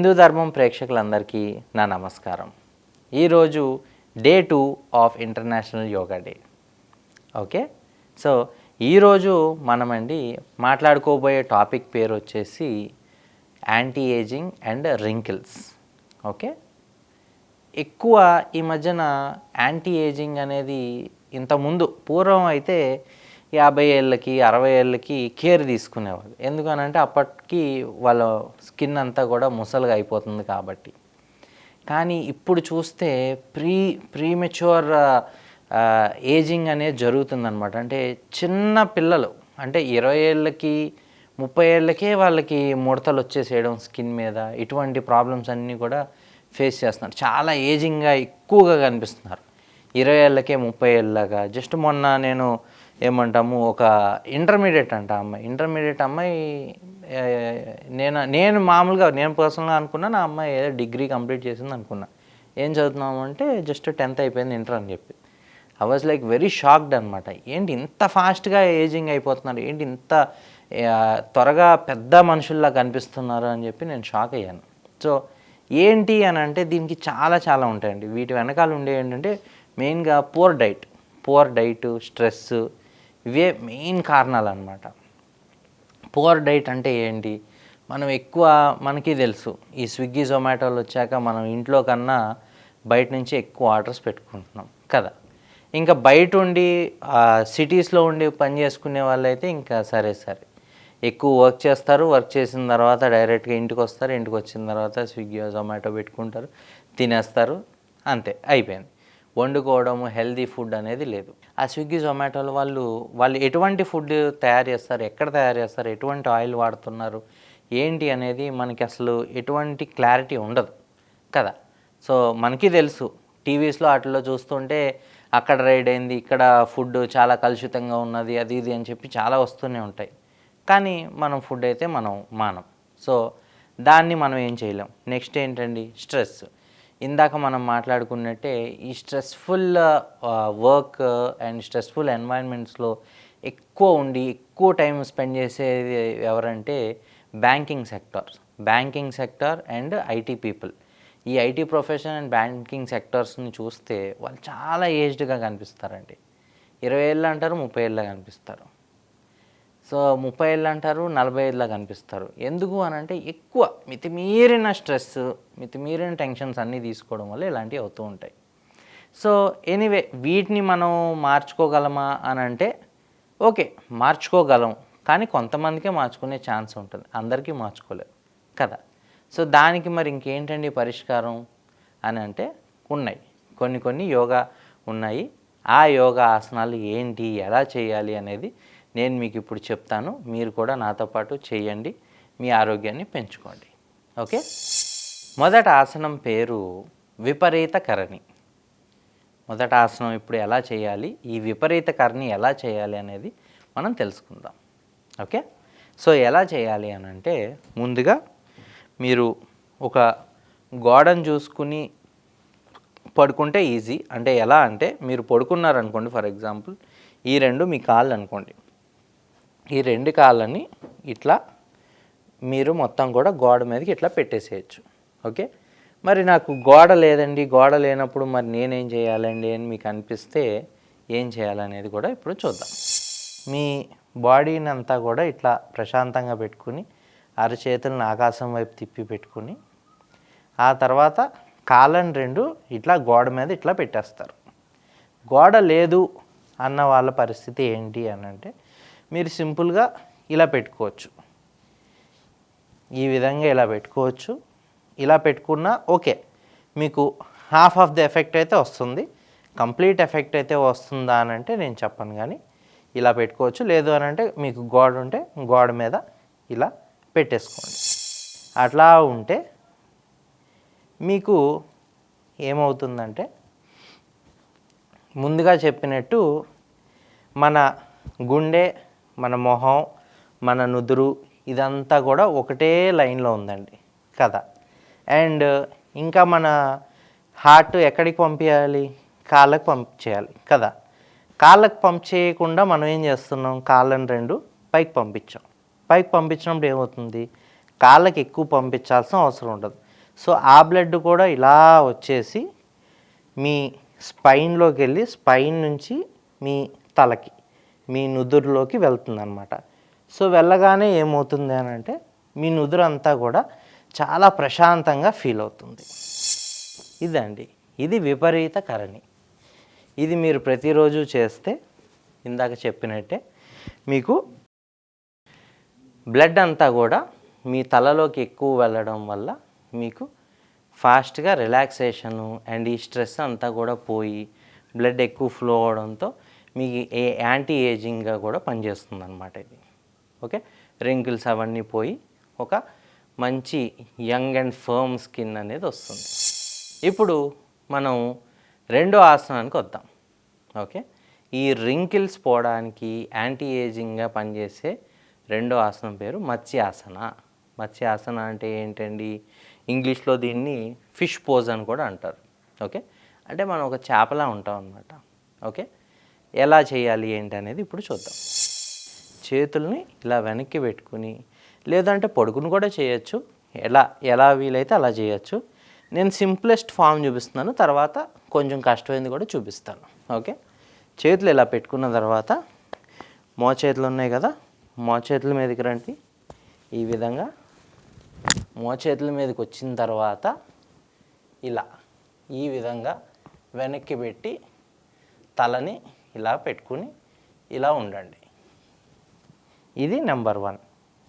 హిందూ ధర్మం ప్రేక్షకులందరికీ నా నమస్కారం. ఈరోజు day two of international yoga day. Okay? So ఈరోజు మనమండి మాట్లాడుకోబోయే టాపిక్ పేరు వచ్చేసి anti aging and wrinkles. Okay? ఎక్కువ ఈ మధ్యన యాంటీ ఏజింగ్ అనేది ఇంతకుముందు పూర్వం అయితే యాభై ఏళ్ళకి అరవై ఏళ్ళకి కేర్ తీసుకునేవాళ్ళు. ఎందుకనంటే అప్పటికి వాళ్ళ స్కిన్ అంతా కూడా ముసలుగా అయిపోతుంది కాబట్టి. కానీ ఇప్పుడు చూస్తే ప్రీ ప్రీమెచ్యూర్ ఏజింగ్ అనేది జరుగుతుందనమాట అంటే చిన్న పిల్లలు అంటే ఇరవై ఏళ్ళకి ముప్పై ఏళ్ళకే వాళ్ళకి ముడతలు వచ్చేసేయడం స్కిన్ మీద ఇటువంటి ప్రాబ్లమ్స్ అన్నీ కూడా ఫేస్ చేస్తున్నారు. చాలా ఏజింగ్గా ఎక్కువగా కనిపిస్తున్నారు. ఇరవై ఏళ్ళకే ముప్పై ఏళ్ళగా జస్ట్ మొన్న నేను ఏమంటాము ఒక ఇంటర్మీడియట్ అంట అమ్మాయి ఇంటర్మీడియట్ అమ్మాయి నేను నేను మామూలుగా నేను పర్సనల్గా అనుకున్నా నా అమ్మాయి ఏదో డిగ్రీ కంప్లీట్ చేసింది అనుకున్నా. ఏం చదువుతున్నాము అంటే జస్ట్ టెన్త్ అయిపోయింది ఇంటర్ అని చెప్పి. I was like very shocked అనమాట ఏంటి ఇంత ఫాస్ట్గా ఏజింగ్ అయిపోతున్నారు? ఏంటి ఇంత త్వరగా పెద్ద మనుషుల్లా కనిపిస్తున్నారు అని చెప్పి నేను షాక్ అయ్యాను. సో ఏంటి అని అంటే దీనికి చాలా చాలా ఉంటాయండి. వీటి వెనకాల ఉండే ఏంటంటే మెయిన్గా poor diet poor diet stress ఇవే మెయిన్ కారణాలు అనమాట పువర్ డైట్ అంటే ఏంటి? మనం ఎక్కువ మనకి తెలుసు. ఈ స్విగ్గీ జొమాటోలు వచ్చాక మనం ఇంట్లో కన్నా బయట నుంచి ఎక్కువ ఆర్డర్స్ పెట్టుకుంటున్నాం కదా. ఇంకా బయట ఉండి సిటీస్లో ఉండి పని చేసుకునే వాళ్ళైతే ఇంకా సరే సరే. ఎక్కువ వర్క్ చేస్తారు. వర్క్ చేసిన తర్వాత డైరెక్ట్గా ఇంటికి వస్తారు. ఇంటికి వచ్చిన తర్వాత స్విగ్గీ జొమాటో పెట్టుకుంటారు. తినేస్తారు. అంతే. అయిపోయింది. వండుకోవడము హెల్దీ ఫుడ్ అనేది లేదు. ఆ స్విగ్గీ జొమాటోలో వాళ్ళు వాళ్ళు ఎటువంటి ఫుడ్ తయారు చేస్తారు ఎక్కడ తయారు చేస్తారు ఎటువంటి ఆయిల్ వాడుతున్నారు ఏంటి అనేది మనకి అసలు ఎటువంటి క్లారిటీ ఉండదు కదా. సో మనకి తెలుసు. టీవీస్లో వాటిలో చూస్తుంటే అక్కడ రైడ్ అయింది ఇక్కడ ఫుడ్ చాలా కలుషితంగా ఉన్నది అది ఇది అని చెప్పి చాలా వస్తూనే ఉంటాయి. కానీ మనం ఫుడ్ అయితే మనం మానం. సో దాన్ని మనం ఏం చేయలేం. నెక్స్ట్ ఏంటండి? స్ట్రెస్ ఇందాక మనం మాట్లాడుకున్నట్టే ఈ స్ట్రెస్ఫుల్ వర్క్ అండ్ స్ట్రెస్ఫుల్ ఎన్వైరన్మెంట్స్లో ఎక్కువ ఉండి ఎక్కువ టైం స్పెండ్ చేసేది ఎవరంటే banking sector banking sector and IT people ఈ ఐటీ ప్రొఫెషన్ అండ్ బ్యాంకింగ్ సెక్టార్స్ని చూస్తే వాళ్ళు చాలా ఏజ్డ్గా కనిపిస్తారండి. ఇరవై ఏళ్ళు అంటారు ముప్పై ఏళ్ళ కనిపిస్తారు. సో ముప్పై ఏళ్ళు అంటారు నలభై ఏళ్ళ కనిపిస్తారు. ఎందుకు అని అంటే ఎక్కువ మితిమీరిన స్ట్రెస్ మితిమీరిన టెన్షన్స్ అన్నీ తీసుకోవడం వల్ల ఇలాంటివి అవుతూ ఉంటాయి. సో ఎనీవే వీటిని మనం మార్చుకోగలమా అని అంటే ఓకే మార్చుకోగలం. కానీ కొంతమందికే మార్చుకునే ఛాన్స్ ఉంటుంది. అందరికీ మార్చుకోలేదు కదా. సో దానికి మరి ఇంకేంటండి పరిష్కారం అని అంటే ఉన్నాయి. కొన్ని కొన్ని యోగా ఉన్నాయి. ఆ యోగా ఆసనాలు ఏంటి ఎలా చేయాలి అనేది నేను మీకు ఇప్పుడు చెప్తాను మీరు కూడా నాతో పాటు చేయండి మీ ఆరోగ్యాన్ని పెంచుకోండి. ఓకే? మొదటి ఆసనం పేరు విపరీత కరణి. మొదటి ఆసనం ఇప్పుడు ఎలా చేయాలి ఈ విపరీత కరణి ఎలా చేయాలి అనేది మనం తెలుసుకుందాం. ఓకే? సో ఎలా చేయాలి అని అంటే ముందుగా మీరు ఒక గోడను చూసుకుని పడుకుంటే ఈజీ. అంటే ఎలా అంటే మీరు పడుకున్నారనుకోండి ఫర్ ఎగ్జాంపుల్ ఈ రెండు మీ కాళ్ళు అనుకోండి. ఈ రెండు కాళ్ళని ఇట్లా మీరు మొత్తం కూడా గోడ మీదకి ఇట్లా పెట్టేసేయచ్చు. ఓకే? మరి నాకు గోడ లేదండి గోడ లేనప్పుడు మరి నేనేం చేయాలండి అని మీకు అనిపిస్తే ఏం చేయాలనేది కూడా ఇప్పుడు చూద్దాం. మీ బాడీని అంతా కూడా ఇట్లా ప్రశాంతంగా పెట్టుకుని అరచేతులను ఆకాశం వైపు తిప్పి పెట్టుకుని ఆ తర్వాత కాళ్ళని రెండు ఇట్లా గోడ మీద ఇట్లా పెట్టేస్తారు. గోడ లేదు అన్న వాళ్ళ పరిస్థితి ఏంటి అని అంటే మీరు సింపుల్గా ఇలా పెట్టుకోవచ్చు. ఈ విధంగా ఇలా పెట్టుకోవచ్చు. ఇలా పెట్టుకున్నా ఓకే. మీకు హాఫ్ ఆఫ్ ది ఎఫెక్ట్ అయితే వస్తుంది. కంప్లీట్ ఎఫెక్ట్ అయితే వస్తుందా అని అంటే నేను చెప్పను కానీ ఇలా పెట్టుకోవచ్చు. లేదు అని అంటే మీకు గోడ ఉంటే గోడ మీద ఇలా పెట్టేసుకోండి. అట్లా ఉంటే మీకు ఏమవుతుందంటే ముందుగా చెప్పినట్టు మన గుండె మన మొహం మన నుదురు ఇదంతా కూడా ఒకటే లైన్లో ఉందండి కథ. అండ్ ఇంకా మన హార్ట్ ఎక్కడికి పంపించాలి కాళ్ళకు పంప్ చేయాలి కదా. కాళ్ళకు పంప్ చేయకుండా మనం ఏం చేస్తున్నాం? కాళ్ళని రెండు పైకి పంపించాం. పైకి పంపించినప్పుడు ఏమవుతుంది? కాళ్ళకి ఎక్కువ పంపించాల్సిన అవసరం ఉండదు. సో ఆ బ్లడ్ కూడా ఇలా వచ్చేసి మీ స్పైన్లోకి వెళ్ళి స్పైన్ నుంచి మీ తలకి మీ నుదురులోకి వెళ్తుంది అనమాట సో వెళ్ళగానే ఏమవుతుంది అని అంటే మీ నుదురు అంతా కూడా చాలా ప్రశాంతంగా ఫీల్ అవుతుంది. ఇదండి. ఇది విపరీత కరణి. ఇది మీరు ప్రతిరోజు చేస్తే ఇందాక చెప్పినట్టే మీకు బ్లడ్ అంతా కూడా మీ తలలోకి ఎక్కువ వెళ్ళడం వల్ల మీకు ఫాస్ట్గా రిలాక్సేషను అండ్ ఈ స్ట్రెస్ అంతా కూడా పోయి బ్లడ్ ఎక్కువ ఫ్లో అవడంతో మీ ఏ యాంటీ ఏజింగ్గా కూడా పనిచేస్తుంది అనమాట ఇది. ఓకే? రింకిల్స్ అవన్నీ పోయి ఒక మంచి యంగ్ అండ్ ఫర్మ్ స్కిన్ అనేది వస్తుంది. ఇప్పుడు మనం రెండో ఆసనానికి వద్దాం. ఓకే? ఈ రింకిల్స్ పోవడానికి యాంటీ ఏజింగ్గా పనిచేసే రెండో ఆసనం పేరు మత్స్యాసన. మత్స్యాసన అంటే ఏంటండి? ఇంగ్లీష్లో దీన్ని ఫిష్ పోజ్ అని కూడా అంటారు. ఓకే? అంటే మనం ఒక చేపలా ఉంటాం అనమాట ఓకే? ఎలా చేయాలి ఏంటి అనేది ఇప్పుడు చూద్దాం. చేతుల్ని ఇలా వెనక్కి పెట్టుకుని లేదంటే పడుకుని కూడా చేయొచ్చు. ఎలా ఎలా వీలైతే అలా చేయొచ్చు. నేను సింప్లెస్ట్ ఫామ్ చూపిస్తున్నాను తర్వాత కొంచెం కష్టమైంది కూడా చూపిస్తాను. ఓకే? చేతులు ఇలా పెట్టుకున్న తర్వాత మోచేతులు ఉన్నాయి కదా మోచేతుల మీదకి రండి. ఈ విధంగా మోచేతుల మీదకి వచ్చిన తర్వాత ఇలా ఈ విధంగా వెనక్కి పెట్టి తలని ఇలా పెట్టుకుని ఇలా ఉండండి. ఇది నెంబర్ వన్.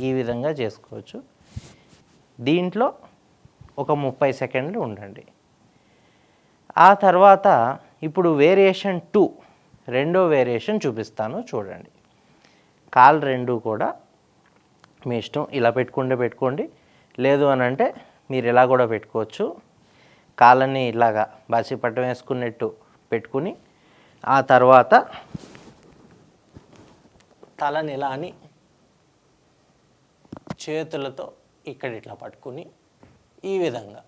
ఈ విధంగా చేసుకోవచ్చు. దీంట్లో ఒక ముప్పై సెకండ్లు ఉండండి. ఆ తర్వాత ఇప్పుడు వేరియేషన్ టూ రెండో వేరియేషన్ చూపిస్తాను చూడండి. కాల్ రెండు కూడా మీ ఇష్టం ఇలా పెట్టుకుంటే పెట్టుకోండి. లేదు అని అంటే మీరు ఇలా కూడా పెట్టుకోవచ్చు. కాళ్ళని ఇలాగా బాసి పట్టం వేసుకున్నట్టు పెట్టుకుని ఆ తర్వాత తలని ఇలా అని చేతులతో ఇక్కడ ఇట్లా పట్టుకుని ఈ విధంగా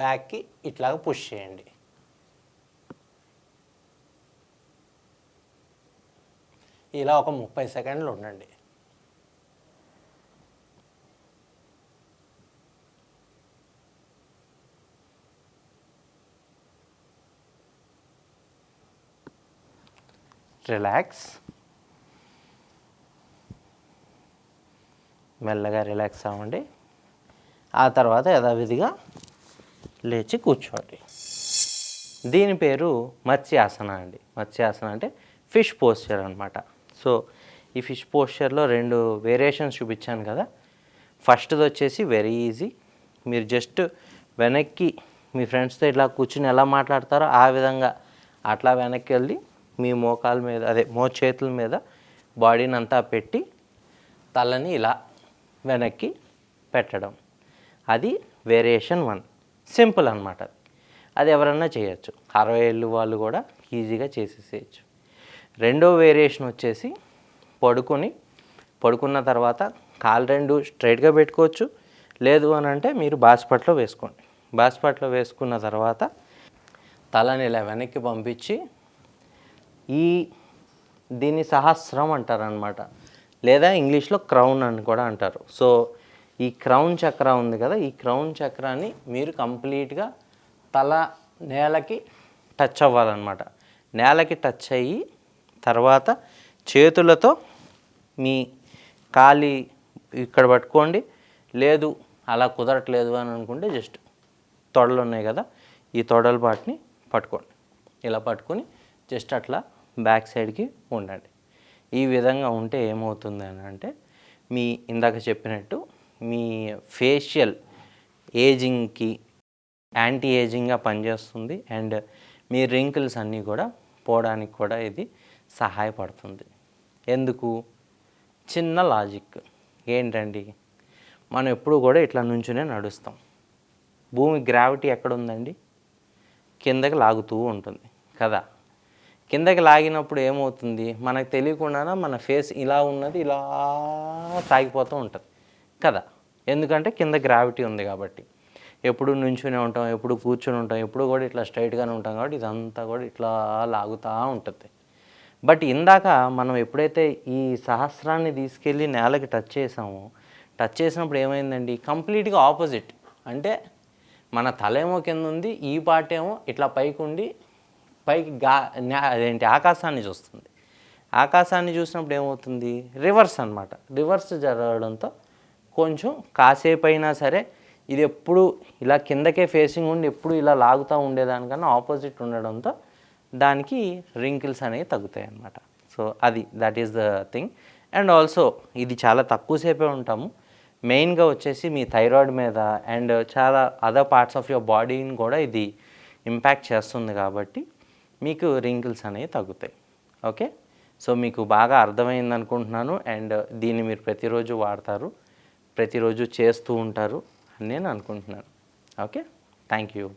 బ్యాక్కి ఇట్లాగ పుష్ చేయండి. ఇలా ఒక ముప్పై సెకండ్లు ఉండండి. రిలాక్స్ మెల్లగా రిలాక్స్ అవ్వండి. ఆ తర్వాత యథావిధిగా లేచి కూర్చోండి. దీని పేరు మత్స్యాసన అండి. మత్స్యాసన అంటే ఫిష్ పోస్చర్ అనమాట సో ఈ ఫిష్ పోస్చర్లో రెండు వేరియేషన్స్ చూపించాను కదా. ఫస్ట్ది వచ్చేసి వెరీ ఈజీ మీరు జస్ట్ వెనక్కి మీ ఫ్రెండ్స్తో ఇట్లా కూర్చుని ఎలా మాట్లాడతారో ఆ విధంగా అట్లా వెనక్కి వెళ్ళి మీ మోకాల మీద అదే మో చేతుల మీద బాడీని అంతా పెట్టి తలని ఇలా వెనక్కి పెట్టడం. అది వేరియేషన్ వన్. సింపుల్ అనమాట అది ఎవరన్నా చేయొచ్చు. అరవై ఏళ్ళు వాళ్ళు కూడా ఈజీగా చేసేసేయచ్చు. రెండో వేరియేషన్ వచ్చేసి పడుకొని పడుకున్న తర్వాత కాలు రెండు స్ట్రైట్గా పెట్టుకోవచ్చు. లేదు అని అంటే మీరు బాస్పట్లో వేసుకోండి. బాస్పట్లో వేసుకున్న తర్వాత తలని ఇలా వెనక్కి పంపించి ఈ దీన్ని సహస్రం అంటారనమాట లేదా ఇంగ్లీష్లో క్రౌన్ అని కూడా అంటారు. సో ఈ క్రౌన్ చక్ర ఉంది కదా ఈ క్రౌన్ చక్రాన్ని మీరు కంప్లీట్గా తల నేలకి టచ్ అవ్వాలన్నమాట. నేలకి టచ్ అయ్యి తర్వాత చేతులతో మీ కాలి ఇక్కడ పట్టుకోండి. లేదు అలా కుదరట్లేదు అని అనుకుంటే జస్ట్ తొడలు ఉన్నాయి కదా ఈ తొడల పాటిని పట్టుకోండి. ఇలా పట్టుకొని జస్ట్ అట్లా బ్యాక్ సైడ్కి ఉండండి. ఈ విధంగా ఉంటే ఏమవుతుంది అని అంటే మీ ఇందాక చెప్పినట్టు మీ ఫేషియల్ ఏజింగ్కి యాంటీ ఏజింగ్గా పనిచేస్తుంది అండ్ మీ రింకిల్స్ అన్నీ కూడా పోవడానికి కూడా ఇది సహాయపడుతుంది. ఎందుకు? చిన్న లాజిక్. ఏంటండి? మనం ఎప్పుడు కూడా ఇట్లా నుంచునే నడుస్తాం. భూమి గ్రావిటీ ఎక్కడ ఉందండి కిందకి లాగుతూ ఉంటుంది. కదా? కిందకి లాగినప్పుడు ఏమవుతుంది? మనకు తెలియకుండా మన ఫేస్ ఇలా ఉన్నది ఇలా సాగిపోతూ ఉంటుంది. కదా? ఎందుకంటే కింద గ్రావిటీ ఉంది కాబట్టి. ఎప్పుడు నుంచునే ఉంటాం ఎప్పుడు కూర్చొని ఉంటాం ఎప్పుడు కూడా ఇట్లా స్ట్రైట్గానే ఉంటాం కాబట్టి ఇదంతా కూడా ఇట్లా లాగుతూ ఉంటుంది. బట్ ఇందాక మనం ఎప్పుడైతే ఈ సహస్రాన్ని తీసుకెళ్ళి నేలకి టచ్ చేసామో టచ్ చేసినప్పుడు ఏమైందండి? కంప్లీట్గా ఆపోజిట్. అంటే మన తలేమో కింద ఉంది ఈ పార్ట్ ఏమో ఇట్లా పైకి ఉండి పైకి గా అదేంటి ఆకాశాన్ని చూస్తుంది. ఆకాశాన్ని చూసినప్పుడు ఏమవుతుంది? రివర్స్ అన్నమాట. రివర్స్ జరగడంతో కొంచెం కాసేపు అయినా సరే ఇది ఎప్పుడు ఇలా కిందకే ఫేసింగ్ ఉండి ఎప్పుడు ఇలా లాగుతూ ఉండేదానికన్నా ఆపోజిట్ ఉండడంతో దానికి రింకిల్స్ అనేవి తగ్గుతాయి అన్నమాట సో అది that is the thing and also ఇది చాలా తక్కువసేపే ఉంటాము. మెయిన్గా వచ్చేసి మీ థైరాయిడ్ మీద అండ్ చాలా అదర్ పార్ట్స్ ఆఫ్ యువర్ బాడీని కూడా ఇది ఇంపాక్ట్ చేస్తుంది కాబట్టి మీకు రింకిల్స్ అనేవి తగ్గుతాయి. ఓకే? సో మీకు బాగా అర్థమైంది అనుకుంటున్నాను. అండ్ దీన్ని మీరు ప్రతిరోజు వాడతారు. ప్రతిరోజు చేస్తూ ఉంటారు అని నేను అనుకుంటున్నాను. ఓకే? Thank you.